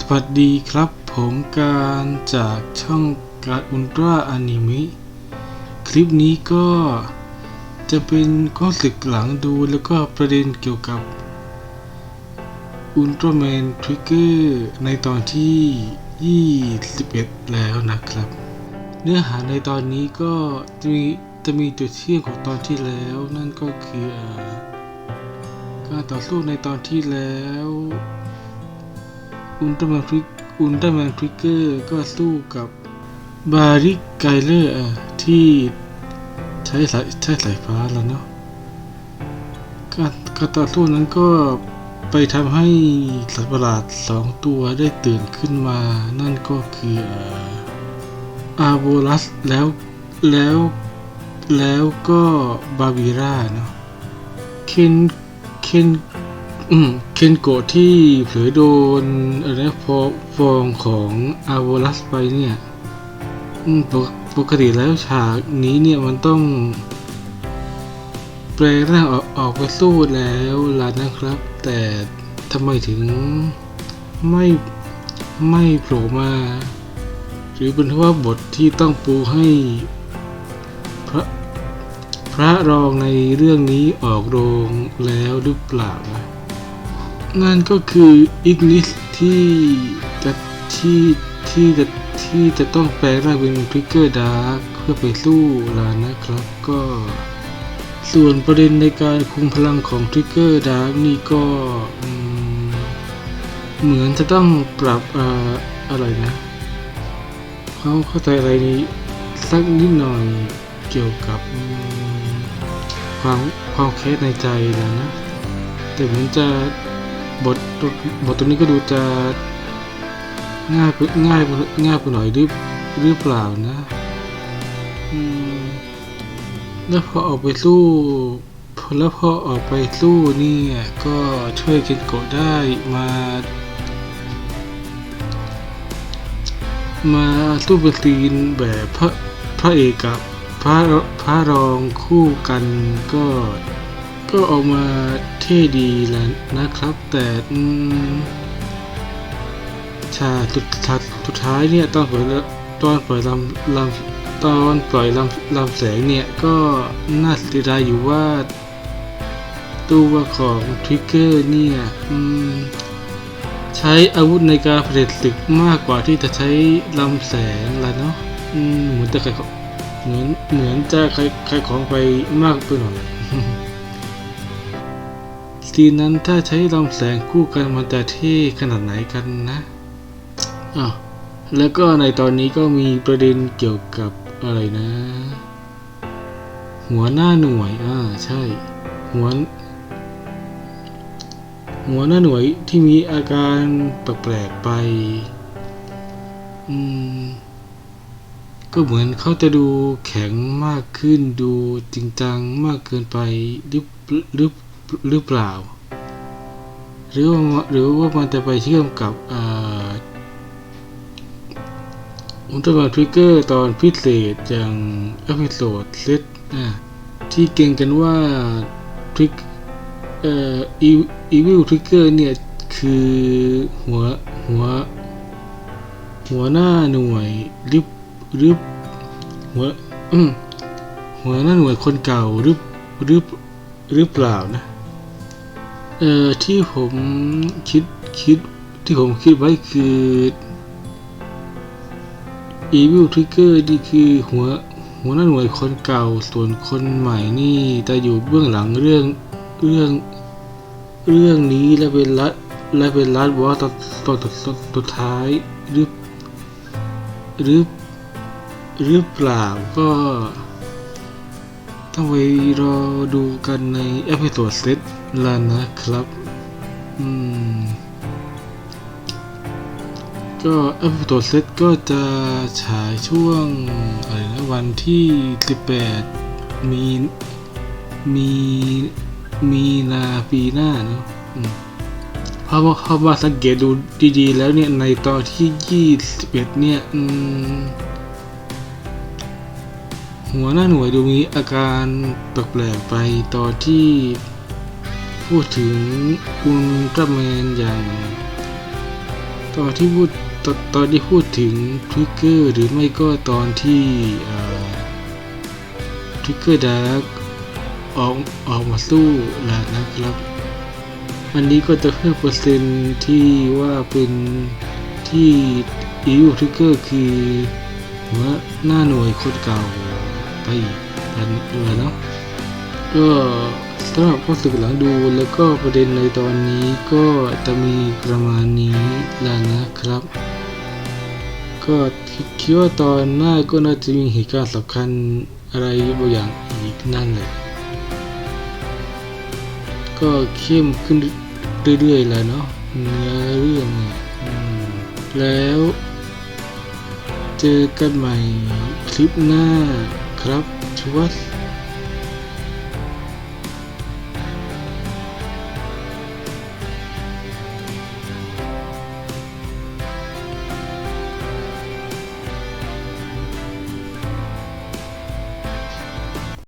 สวัสดีครับผมการจากช่องการอุลตร้าอนิเมะคลิปนี้ก็จะเป็นข้อศึกหลังดูแล้วก็ประเด็นเกี่ยวกับอุลตร้าแมนทริกเกอร์ในตอนที่ 21 แล้วนะครับ เนื้อหาในตอนนี้ก็จะมีจะมีจุดเชื่อมของตอนที่แล้วนั่นก็คือการต่อสู้ในตอนที่แล้ว อุลตร้าแมนทริกอุลตร้าแมนทริกเกอร์ก็สู้กับบาริกไกเลอร์ที่ใช้สายใช้สายฟ้าแล้วเนาะการการต่อสู้นั้นก็ไปทำให้สัตว์ประหลาดสองตัวได้ตื่นขึ้นมา นั่นก็คืออาโบลัสแล้วแล้วแล้วก็บาบิร่าเนาะเคนเคน อืม เคนโกะที่เผลอโดนอะไรนะฟอฟองของอาโวลัสไปเนี่ยปกปกติแล้วฉากนี้เนี่ยมันต้องแปลร่างออกออกไปสู้แล้วล่ะนะครับ แต่ทำไมถึงไม่ไม่โผล่มา หรือเป็นเพราะว่าบทที่ต้องปูให้พระพระรองในเรื่องนี้ออกโรงแล้วหรือเปล่านะ นั่นก็คืออิกนิสที่จะที่ที่จะที่จะต้องแปลร่างเป็นทริกเกอร์ดาร์กเพื่อไปสู้ลานะครับก็ส่วนประเด็นในการคุมพลังของทริกเกอร์ดาร์กนี่ก็เหมือนจะต้องปรับอ่ออะไรนะเขาเข้าใจอะไรนี้สักนิดหน่อยเกี่ยวกับความความแค้นในใจแล้วนะ แต่เหมือนจะ บทบทตรงนี้ก็ดูจะง่ายไปง่ายง่ายไปหน่อยหรือหรือเปล่านะแล้วพอออกไปสู้พอแล้วพอออกไปสู้เนี่ยก็ช่วยเคนโกะได้มามาสู้เป็นซีนแบบพระพระเอกกับพระพระรองคู่กันก็ก็ออกมา ท่ดีแล้วนะครับ แต่ชาสุดท้ายสุดท้ายเนี่ยตอนปล่อยตอนปล่อยลำลำตอนปล่อยลำลำแสงเนี่ย ก็น่าเสียดายอยู่ว่า ตัวของทริกเกอร์เนี่ยใช้อาวุธในการผลิตศึกมากกว่าที่จะใช้ลำแสงละเนาะเหมือนจะใครของเหมือนเหมือนจะใครใครของไปมากไปหน่อย ซีนนั้นถ้าใช้ลำแสงคู่กันมันจะเท่ขนาดไหนกันนะอะแล้วก็ในตอนนี้ก็มีประเด็นเกี่ยวกับอะไรนะ หัวหน้าหน่วยอ่าใช่ หัว หัวหน้าหน่วยที่มีอาการแปลกๆไปอืมก็เหมือนเขาจะดูแข็งมากขึ้นดูจริงจังมากเกินไปหรือหรือ หรือเปล่า หรือว่าหรือว่ามันจะไปเชื่อมกับอ่าอุลตร้าแมนทริกเกอร์ตอนพิเศษอย่างเอพิโซดเซตที่เก่งกันว่าทริกเอ่ออีวิลทริกเกอร์เนี่ย คือหัวหัว หัวหน้าหน่วยหรือหรือหัวหัวหน้าหน่วยคนเก่าหรือหรือหรือเปล่านะ เอ่อที่ผมคิดคิดที่ผมคิดไว้คือ Evil Trigger นี่คือหัวหัวหน้าหน่วยคนเก่าส่วนคนใหม่นี่จะอยู่เบื้องหลังเรื่องเรื่องเรื่องนี้และเป็นรัดและเป็นรัดว่าตอนตอนตอนตอนสุดท้ายหรือหรือหรือเปล่าก็ ต้องไปรอดูกันในเอพิโซดเซตแล้วนะครับ อืม ก็เอพิโซดเซตก็จะฉายช่วงอะไรนะวันที่ 18 มีมีมีนาปีหน้าเนอะเพราะว่าเพราะว่าสังเกตดูดีๆ แล้วเนี่ยในตอนที่ 21 เนี่ย อืม หัวหน้าหน่วยดูมีอาการแปลกๆไปตอนที่พูดถึงอุลตร้าแมนอย่าง ตอนที่พูดตอนตอนที่พูดถึงทริกเกอร์หรือไม่ก็ตอนที่ทริกเกอร์ดาร์กออกออกมาสู้แล้วนะครับ อันนี้ก็จะเพิ่มเปอร์เซ็นที่ว่าเป็นที่อีวทริกเกอร์คือหัวหน้าหน่วยคนเก่า ไปอีกกันเลยเนาะก็สำหรับข้อสึกหลังดูแล้วก็ประเด็นในตอนนี้ก็จะมีประมาณนี้แล้วนะครับ ก็คิดว่าตอนหน้าก็น่าจะมีเหตุการณ์สำคัญอะไรบางอย่างอีกนั่นแหละก็เข้มขึ้นเรื่อยๆแล้วเนาะเนื้อเรื่องเนี่ยแล้ว เจอกันใหม่คลิปหน้า ครับชวัส